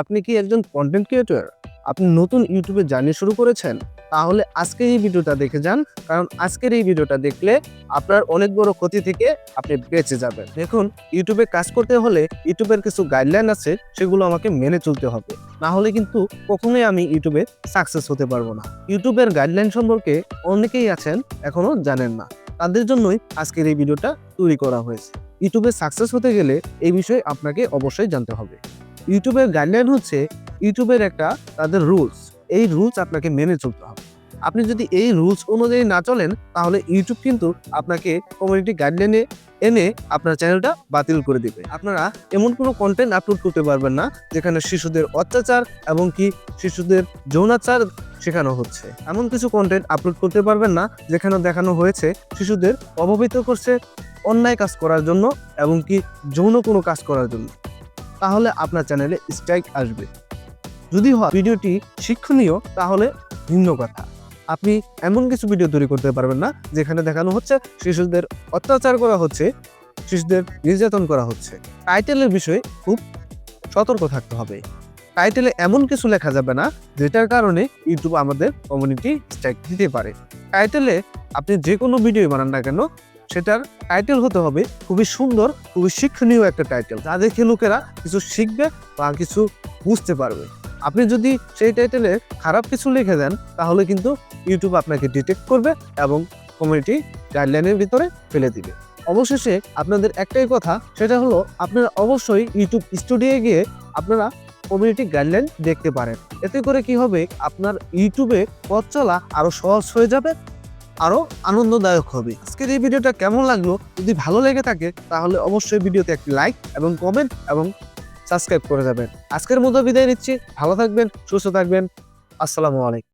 আপনি কি একজন কন্টেন্ট ক্রিয়েটর আপনি নতুন ইউটিউবে জার্নি শুরু করেছেন? তাহলে আজকের এই ভিডিওটা দেখে যান, কারণ আজকের এই ভিডিওটা দেখলে আপনার অনেক বড় ক্ষতি থেকে আপনি বেঁচে যাবেন। দেখুন ইউটিউবে কাজ করতে হলে ইউটিউবের কিছু গাইডলাইন আছে, সেগুলো আমাকে মেনে চলতে হবে। না হলে কিন্তু কখনোই আমি ইউটিউবে সাকসেস হতে পারব না। ইউটিউবের গাইডলাইন সম্পর্কে অনেকেই আছেন, এখনও জানেন না। তাদের জন্যই আজকের এই ভিডিওটা তৈরি করা হয়েছে। ইউটিউবে সাকসেস হতে গেলে এই বিষয়ে আপনাকে অবশ্যই জানতে হবে। ইউটিউবের গাইডলাইন হচ্ছে ইউটিউবের একটা তাদের রুলস এই রুলস আপনাকে মেনে চলতে হবে। আপনি যদি এই রুলস অনুযায়ী না চলেন, তাহলে ইউটিউব কিন্তু আপনাকে কমিউনিটি গাইডলাইনে এনে আপনার চ্যানেলটা বাতিল করে দিবে। আপনারা এমন কোনো কন্টেন্ট আপলোড করতে পারবেন না, যেখানে শিশুদের অত্যাচার এবং কি শিশুদের যৌনাচার শেখানো হচ্ছে। এমন কিছু কন্টেন্ট আপলোড করতে পারবেন না, যেখানে দেখানো হয়েছে শিশুদের অবহিত করছে অন্যায় কাজ করার জন্য এবং কি যৌন কোনো কাজ করার জন্য। তাহলে আপনার চ্যানেলে স্ট্রাইক আসবে। যদি হয় ভিডিওটি শিক্ষণীয়, তাহলে ভিন্ন কথা। আপনি এমন কিছু ভিডিও তৈরি করতে পারবেন না, যেখানে দেখানো হচ্ছে শিশুদের অত্যাচার করা হচ্ছে, শিশুদের নির্যাতন করা হচ্ছে। টাইটেলের বিষয়ে খুব সতর্ক থাকতে হবে। টাইটেলে এমন কিছু লেখা যাবে না, যেটার কারণে ইউটিউব আমাদের কমিউনিটি স্ট্রাইক দিতে পারে। টাইটেলে আপনি যে কোনো ভিডিও বানান না কেন সেটার টাইটেল হতে হবে খুবই সুন্দর, খুবই শিক্ষণীয় একটা টাইটেল যা দেখে লোকেরা কিছু শিখবে বা কিছু বুঝতে পারবে। আপনি যদি সেই টাইটেলে খারাপ কিছু লিখে দেন, তাহলে কিন্তু ইউটিউব আপনাকে ডিটেক্ট করবে এবং কমিউনিটি গাইডলাইনের ভিতরে ফেলে দিবে। অবশেষে আপনাদের একটাই কথা, সেটা হলো আপনারা অবশ্যই ইউটিউব স্টুডিও গিয়ে আপনারা কমিউনিটি গাইডলাইন দেখতে পারেন। এতে করে কি হবে? আপনার ইউটিউবে পথ চলা আরও সহজ হয়ে যাবে আরও আনন্দদায়ক হবে। আজকের এই ভিডিওটা কেমন লাগল? যদি ভালো লেগে থাকে, তাহলে অবশ্যই ভিডিওতে একটি লাইক এবং কমেন্ট এবং সাবস্ক্রাইব করে যাবেন। আজকের মতো বিদায় নিচ্ছি। ভালো থাকবেন, সুস্থ থাকবেন। আসসালামু আলাইকুম।